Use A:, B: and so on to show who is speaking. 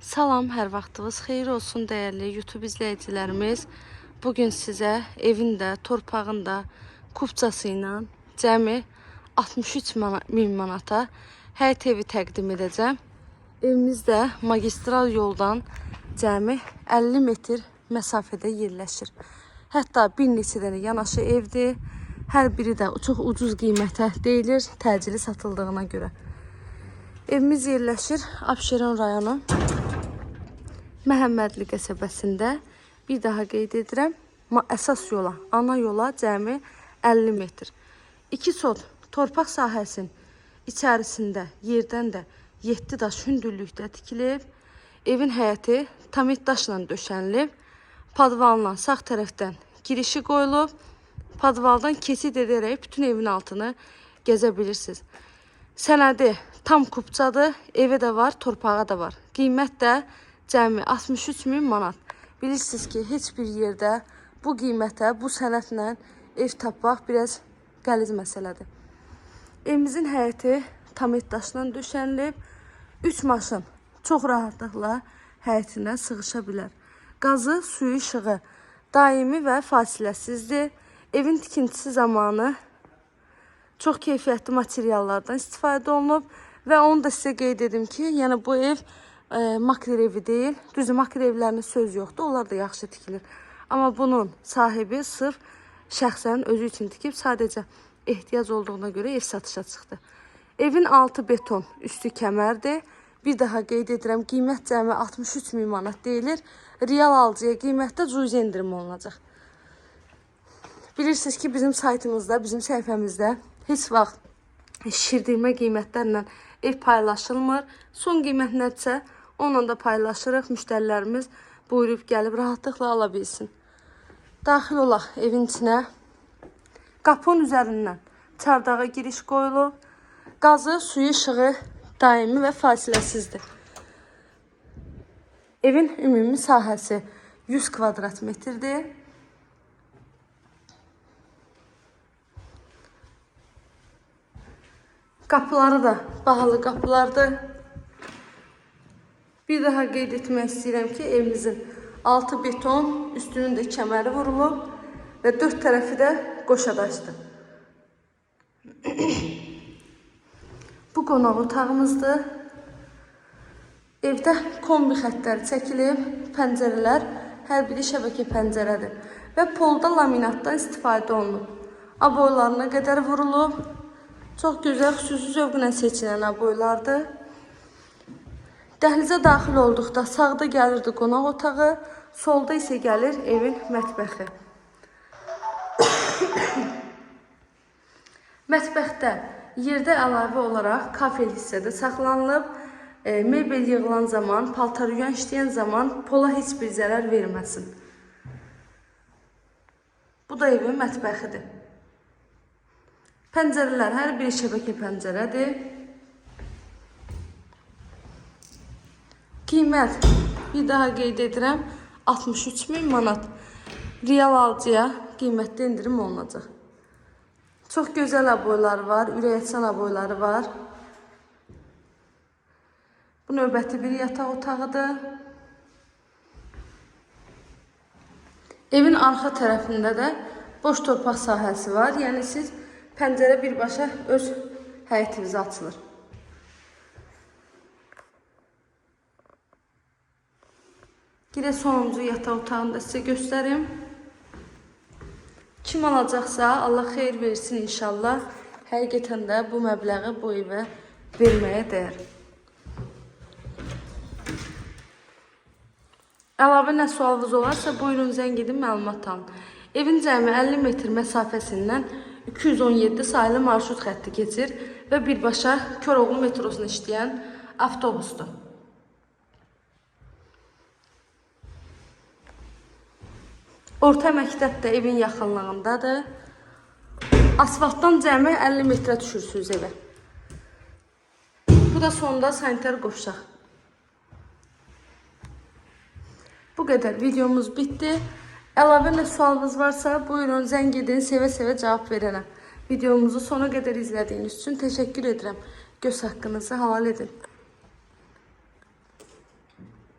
A: Salam, hər vaxtınız xeyir olsun dəyərli YouTube izləyicilərimiz. Bu gün sizə evin də, torpağın da kupçası ilə cəmi 63 mana- min manata həyət evi təqdim edəcəm. Evimiz magistral yoldan cəmi 50 metr məsafədə yerləşir. Hətta bir neçə yanaşı evdir. Hər biri də çox ucuz qiymətə deyilir təcili satıldığına görə. Evimiz yerləşir Abşeron rayonu Məhəmmədli qəsəbəsində. Bir daha qeyd edirəm. Əsas yola, ana yola cəmi 50 metr. 2 sot torpaq sahəsinin içərisində yerdən də 7 daş hündürlükdə tikilib. Evin həyəti tamit daşla döşənilib. Padvaldan sağ tərəfdən girişi qoyulub. Padvaldan keçid edərək bütün evin altını gəzə bilirsiniz. Sənədi tam kupçadır. Evi də var, torpağı da var. Qiymət də cəmi 63 min manat. Bilirsiniz ki, heç bir yerdə bu qiymətə, bu sənədlə ev tapmaq biraz qəliz məsələdir. Evimizin həyəti tamit daşla döşənilib. 3 maşın çox rahatlıqla həyətinə sığışa bilər. Qazı, suyu, işığı daimi və fasiləsizdir. Evin tikintisi zamanı çox keyfiyyətli materiallardan istifadə olunub və onu da sizə qeyd edim ki, yəni bu ev e, makler evi deyil. Düzdür, makler evlərinin söz yoxdur, onlar da yaxşı tikilir. Amma bunun sahibi sırf şəxsən özü üçün tikib, sadəcə ehtiyac olduğuna görə ev satışa çıxdı. Evin altı beton, üstü kəmərdir. Bir daha qeyd edirəm, qiymət cəmi 63 min manat deyilir. Real alıcıya qiymətdə cüzi endirim olunacaq. Bilirsiniz ki, bizim saytımızda, bizim səhifəmizdə heç vaxt şişirdirmə qiymətlərlə ev paylaşılmır. Son qiymət nədirsə, onunla da paylaşırıq. Müştərilərimiz buyurub gəlib rahatlıqla ala bilsin. Daxil olaq evin içinə. Qapının üzərindən çardağa giriş qoyulub. Qazı, suyu, işığı daimi və fasiləsizdir. Evin ümumi sahəsi 100 kvadrat metrdir. Qapıları da bahalı qapılardır. Bir daha qeyd etmək istəyirəm ki, evimizin altı beton, üstünün də kəməri vurulub və dörd tərəfi də qoşadaşdır. Bu qonaq otağımızdır. Evdə kombi xəttləri çəkilib, pəncərələr hər biri şəbəkə pəncərədir və polda laminatdan istifadə olunub. Aboylarına qədər vurulub. Çox gözəl, xüsusi zövqlə seçilən aboylardır. Dəhlizə daxil olduqda sağda gəlirdi qonaq otağı, solda isə gəlir evin mətbəxi. Mətbəxdə yerdə əlavə olaraq kafel hissədə saxlanılıb. E, mebel yığılan zaman, paltar yuyan işləyən zaman pola heç bir zərər verməsin. Bu da evin mətbəxidir. Pəncərələr hər biri şəbəkə pəncərədir. Qiymət bir daha qeyd edirəm 63 min manat. Real alıcıya qiymətdə endirim olunacaq. Çox gözəl aboyları var, ürəkaçan aboyları var. Bu növbəti bir yataq otağıdır. Evin arxa tərəfində də boş torpaq sahəsi var. Yəni siz pəncərə birbaşa öz həyətinizə açılır. Gilə sonuncu yataq otağını da sizə göstərim. Kim alacaqsa Allah xeyir versin inşallah. Həqiqətən də bu məbləği bu evə verməyə dəyər. Əlavə nə sualınız olarsa buyurun zəng edin məlumat alın. Evin cəmi 50 metr məsafəsindən 217 sayılı marşrut xətti keçir və birbaşa Koroğlu metrosunda işləyən avtobusdur. Orta məktəb də evin yaxınlığındadır. Asfaltdan cəmi 50 metrə düşürsünüz evə. Bu da sonda sanitar qovşaq. Bu qədər videomuz bitdi. Əlavə nə sualınız varsa buyurun zəng edin, sevə-sevə cavab verərəm. Videomuzu sona qədər izlədiyiniz üçün təşəkkür edirəm. Göz haqqınızı halal edin.